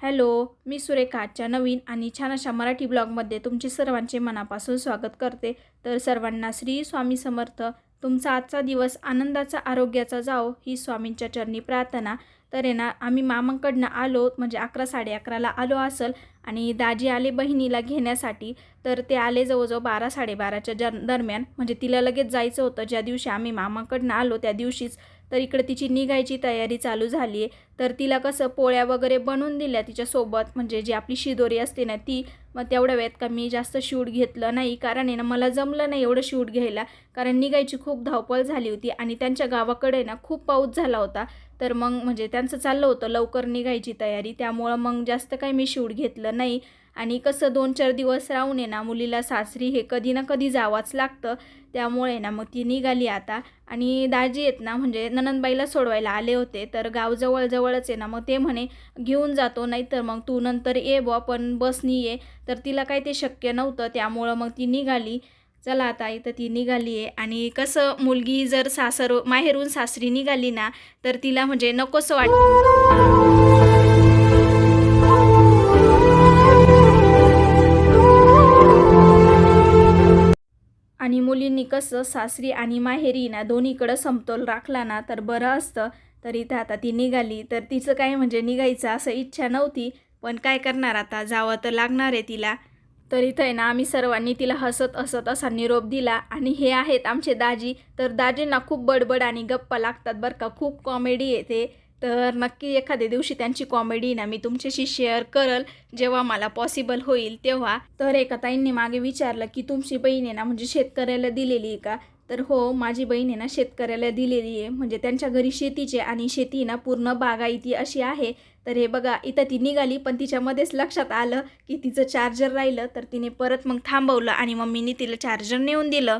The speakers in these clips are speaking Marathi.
हॅलो मी सुरेखा आजच्या नवीन आणि छान अशा मराठी ब्लॉगमध्ये तुमचे सर्वांचे मनापासून स्वागत करते. तर सर्वांना श्री स्वामी समर्थ. तुमचा आजचा दिवस आनंदाचा आरोग्याचा जाओ ही स्वामींच्या चरणी प्रार्थना. तर आहे ना आम्ही मामांकडनं आलो म्हणजे अकरा साडे अकराला आलो असल आणि दाजी आले बहिणीला घेण्यासाठी. तर ते आले जवळजवळ बारा साडेबाराच्या जर दरम्यान. म्हणजे तिला लगेच जायचं होतं. ज्या दिवशी आम्ही मामाकडनं आलो त्या दिवशीच तर इकडे तिची निघायची तयारी चालू झाली आहे. तर तिला कसं पोळ्या वगैरे बनवून दिल्या तिच्यासोबत म्हणजे जी आपली शिदोरी असते ना ती मग तेवढ्या वेळात का मी जास्त शूट घेतलं नाही. कारण आहे ना मला जमलं नाही एवढं शूट घ्यायला. कारण निघायची खूप धावपळ झाली होती आणि त्यांच्या गावाकडे ना खूप पाऊस झाला होता. तर मग म्हणजे त्यांचं चाललं होतं लवकर निघायची तयारी. त्यामुळं मग जास्त काही मी शूट घेतलं नाही. आणि कसं दोन चार दिवस राहून आहे ना मुलीला सासरी हे कधी ना कधी जावंच लागतं. त्यामुळे ना मग ती निघाली आता. आणि दाजी आहेत ना म्हणजे ननंदबाईला सोडवायला आले होते तर गाव जवळजवळच आहे ना मग ते म्हणे घेऊन जातो नाही तर मग तू नंतर ये बुवा पण बसनी ये. तर तिला काही ते शक्य नव्हतं त्यामुळं मग ती निघाली. चला आता इथं ती निघाली आहे. आणि कसं मुलगी जर सासर माहेरून सासरी निघाली ना तर तिला म्हणजे नकोसं वाटतं. आणि मुलींनी कसं सासरी आणि माहेरी ना दोन्हीकडं समतोल राखला ना तर बरं असतं. तर इथं आता ती निघाली. तर तिचं काय म्हणजे निघायचं असं इच्छा नव्हती. पण काय करणार आता? जावं तर लागणार आहे तिला. तर इथं आहे ना आम्ही सर्वांनी तिला हसत हसत असा निरोप दिला. आणि हे आहेत आमचे दाजी. तर दाजींना खूप बडबड आणि गप्पा लागतात बरं का. खूप कॉमेडी येते. तर नक्की एखाद्या दिवशी त्यांची कॉमेडी ना मी तुमच्याशी शेअर करल. जेव्हा मला पॉसिबल होईल तेव्हा. तर एका ताईंनी मागे विचारलं की तुमची बहीण आहे ना म्हणजे शेतकऱ्याला दिलेली आहे का? तर हो माझी बहीण आहे ना शेतकऱ्याला दिलेली आहे. म्हणजे त्यांच्या घरी शेतीचे आणि शेती ना पूर्ण बागायती अशी आहे. तर हे बघा इथं ती निघाली पण तिच्यामध्येच लक्षात आलं की तिचं चार्जर राहिलं. तर तिने परत मग थांबवलं आणि मम्मीने तिला चार्जर नेऊन दिलं.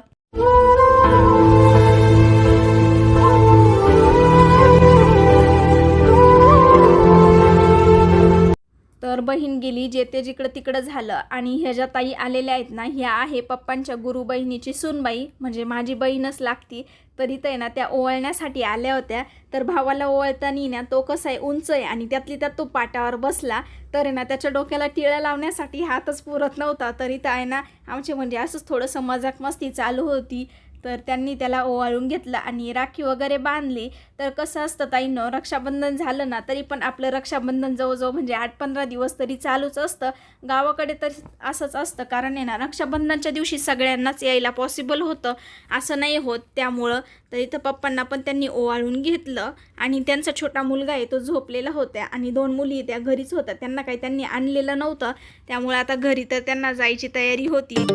तर बहीण गेली जे ते जिकडं तिकडं झालं. आणि ह्या ज्या ताई आलेल्या आहेत ना ह्या आहे पप्पांच्या गुरु बहिणीची सूनबाई. म्हणजे माझी बहीणच लागती. तर आहे ना त्या ओवळण्यासाठी आल्या होत्या. तर भावाला ओवळताना ना तो कसा आहे उंच आहे. आणि त्यातली त्यात तो पाटावर बसला. तर ना त्याच्या डोक्याला टिळा लावण्यासाठी हातच पुरत नव्हता. तर आहे ना आमचे म्हणजे असंच थोडंसं मजाक मस्ती चालू होती. तर त्यांनी त्याला ओवाळून घेतलं आणि राखी वगैरे बांधली. तर कसं असतं ताईनं रक्षाबंधन झालं ना तरी पण आपलं रक्षाबंधन जवळजवळ म्हणजे आठ पंधरा दिवस तरी चालूच असतं. गावाकडे तर असंच असतं. कारण आहे ना रक्षाबंधनच्या दिवशी सगळ्यांनाच यायला पॉसिबल होतं. असं नाही होत त्यामुळं. तर इथं पप्पांना पण त्यांनी ओवाळून घेतलं आणि त्यांचा छोटा मुलगा आहे तो झोपलेला होत्या आणि दोन मुली त्या घरीच होत्या. त्यांना काही त्यांनी आणलेलं नव्हतं. त्यामुळे आता घरी तर त्यांना जायची तयारी होती.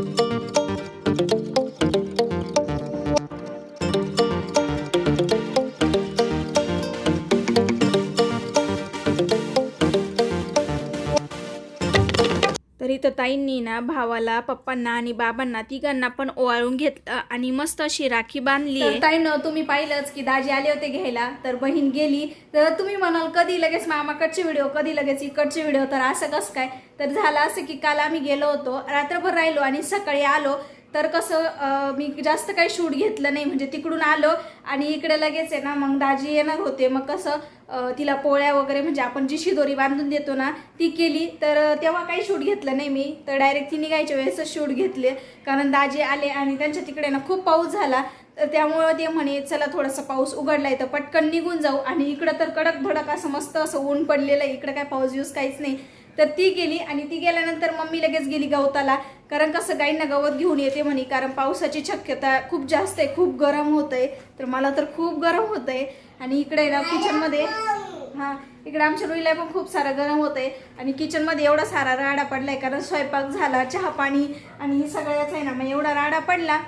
इथं ताईंनी ना भावाला पप्पांना आणि बाबांना तिघांना पण ओवाळून घेतलं आणि मस्त अशी राखी बांधली ताईनं तुम्ही पाहिलंच की दाजी आले होते घ्यायला तर बहीण गेली. तर तुम्ही म्हणाल कधी लगेच मामाकडचे व्हिडिओ कधी लगेच इकडचे व्हिडिओ तर असं कसं काय? तर झालं असं की काल आम्ही गेलो होतो रात्रभर राहिलो आणि सकाळी आलो. तर कसं मी जास्त काही शूट घेतलं नाही. म्हणजे तिकडून आलो आणि इकडे लगेच आहे ना मग दाजी येणार होते. मग कसं तिला पोळ्या वगैरे म्हणजे आपण जी शिदोरी बांधून देतो ना ती केली. तर तेव्हा काही शूट घेतलं नाही मी. तर डायरेक्ट ती निघायच्या वेळेसच शूट घेतले. कारण दाजी आले आणि त्यांच्या तिकडे ना खूप पाऊस झाला. तर त्यामुळं ते म्हणे चला थोडासा पाऊस उघडलाय तर पटकन निघून जाऊ. आणि इकडं तर कडक धडक असं मस्त असं ऊन पडलेलं आहे. इकडं काय पाऊस यूज काहीच नाही. तर ती गेली आणि ती गेल्यानंतर मम्मी लगेच गेली गवताला. कारण कसं गाईंना गवत घेऊन येते म्हणे कारण पावसाची शक्यता खूप जास्त आहे खूप गरम होत आहे तर मला तर खूप गरम होत आहे आणि इकडे ना किचनमध्ये हां इकडे आमच्या रुईला पण खूप सारं गरम होत आहे आणि किचनमध्ये एवढा सारा राडा आहे कारण स्वयंपाक झाला चहा पाणी आणि हे सगळ्याच आहे ना मग एवढा राडा पडला.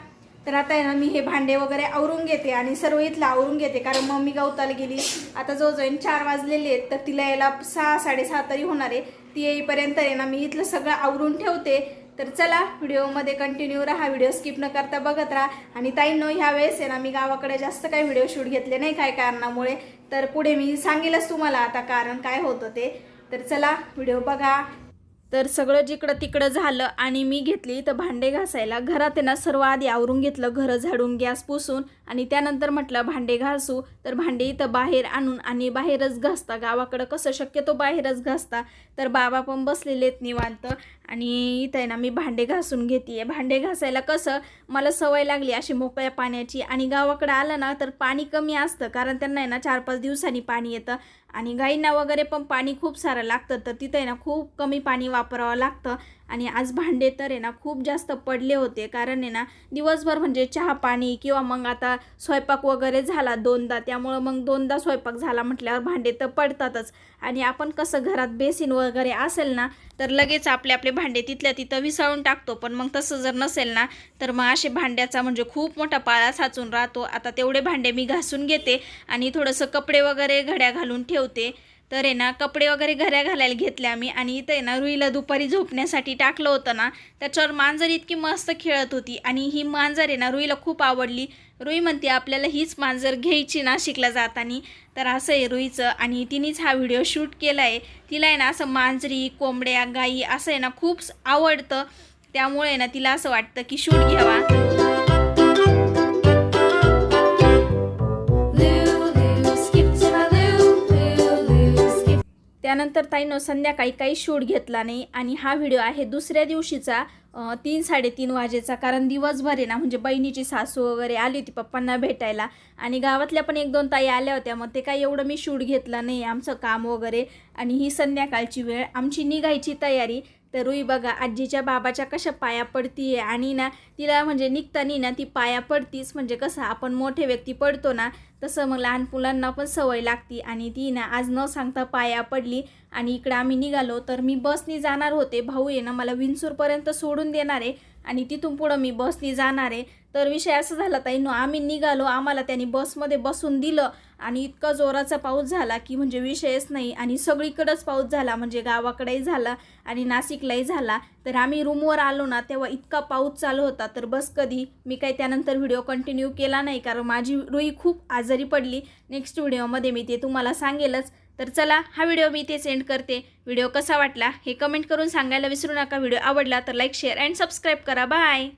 तर आता आहे ना मी हे भांडे वगैरे आवरून घेते आणि सर्व इथलं आवरून घेते कारण मम्मी गवताला गेली. आता जवळजवळ चार वाजलेले आहेत तर तिला यायला सहा साडेसहा तरी होणार आहे. ती येईपर्यंत आहे ना मी इथलं सगळं आवरून ठेवते. तर चला व्हिडिओमध्ये कंटिन्यू राहा व्हिडिओ स्किप न करता बघत राहा. आणि ताईंनो ह्या वेळेस आहे ना मी गावाकडे जास्त काही व्हिडिओ शूट घेतले नाही काय कारणामुळे. तर पुढे मी सांगेलच तुम्हाला आता कारण काय होतं ते. तर चला व्हिडिओ बघा. तर सगळं जिकडं तिकडं झालं आणि मी घेतली तर भांडे घासायला. घरात आहे ना सर्व आधी आवरून घेतलं घरं झाडून गॅस पुसून आणि त्यानंतर म्हटलं भांडे घासू. तर भांडे इथं बाहेर आणून आणि बाहेरच घासता. गावाकडं कसं शक्यतो बाहेरच घासता. तर बाबा पण बसलेले आहेत निवांत. आणि इथं आहे ना मी भांडे घासून घेते भांडे घासायला कसं मला सवय लागली अशी मोकळ्या पाण्याची. आणि गावाकडे आलं ना तर पाणी कमी असतं. कारण त्यांना आहे ना चार पाच दिवसांनी पाणी येतं. आणि गाईंना वगैरे पण पाणी खूप सारं लागतं. तर तिथं आहे ना खूप कमी पाणी वापरावं लागतं. आणि आज भांडे तर आहे ना खूप जास्त पडले होते. कारण आहे ना दिवसभर म्हणजे चहा पाणी किंवा मग आता स्वयंपाक वगैरे झाला दोनदा. त्यामुळं मग दोनदा स्वयंपाक झाला म्हटल्यावर भांडे तर पडतातच. आणि आपण कसं घरात बेसिन वगैरे असेल ना तर लगेच आपले आपले भांडे तिथल्या तिथं विसाळून टाकतो. पण मग तसं जर नसेल ना तर मग असे भांड्याचा म्हणजे खूप मोठा पाळा साचून राहतो. आता तेवढे भांडे मी घासून घेते आणि थोडंसं कपडे वगैरे घड्या घालून ठेवते. तर आहे ना कपडे वगैरे घऱ्या घालायला घेतले आम्ही आणि इथं आहे ना रुईला दुपारी झोपण्यासाठी टाकलं होतं ना. त्याच्यावर मांजर इतकी मस्त खेळत होती आणि ही मांजर आहे ना रुईला खूप आवडली. रुई म्हणते आपल्याला हीच मांजर घ्यायची ना जाताना. तर असं आहे रुईचं आणि तिनेच हा व्हिडिओ शूट केला आहे तिला आहे ना असं मांजरी कोंबड्या गाई असं आहे ना खूप आवडतं. त्यामुळे ना तिला असं वाटतं की शूट घ्यावा. त्यानंतर ताईनं संध्याकाळी काही शूट घेतला नाही आणि हा व्हिडिओ आहे दुसऱ्या दिवशीचा तीन साडेतीन वाजेचा. कारण दिवसभर आहे ना म्हणजे बहिणीची सासू वगैरे आली होती पप्पांना भेटायला आणि गावातल्या पण एक दोन ताई आल्या होत्या मग ते काही एवढं मी शूट घेतला नाही आमचं काम वगैरे आणि ही संध्याकाळची वेळ. आमची निघायची तयारी तर रुई बघा आजीच्या बाबाच्या कशा पाया पडतीये आणि ना तिला म्हणजे निघतानी ना ती पाया पडतीच म्हणजे कसं आपण मोठे व्यक्ती पडतो ना तसं मग लहान मुलांना पण सवय लागती. आणि ती ना आज न सांगता पाया पडली आणि इकडं आम्ही निघालो तर मी बसनी जाणार होते. भाऊ आहे ना मला विंचूरपर्यंत सोडून देणार आहे. आणि तिथून पुढं मी बसनी जाणार आहे. तर विषय असं झाला ताईनो आम्ही निघालो. आम्हाला त्यांनी बसमध्ये बसून दिलं. आणि इतका जोराचा पाऊस झाला की म्हणजे विषयच नाही. आणि सगळीकडंच पाऊस झाला म्हणजे गावाकडेही झाला आणि नाशिकलाही झाला. तर आम्ही रूमवर आलो ना तेव्हा इतका पाऊस चालू होता. तर बस कधी मी काही त्यानंतर व्हिडिओ कंटिन्यू केला नाही. कारण माझी रुई खूप आजारी पडली. नेक्स्ट व्हिडिओमध्ये मी ते तुम्हाला सांगेलच. तर चला हा व्हिडिओ मी इथे सेंड करते. व्हिडिओ कसा वाटला हे कमेंट करून सांगायला विसरू नका. व्हिडिओ आवडला तर लाईक शेअर अँड सबस्क्राईब करा. बाय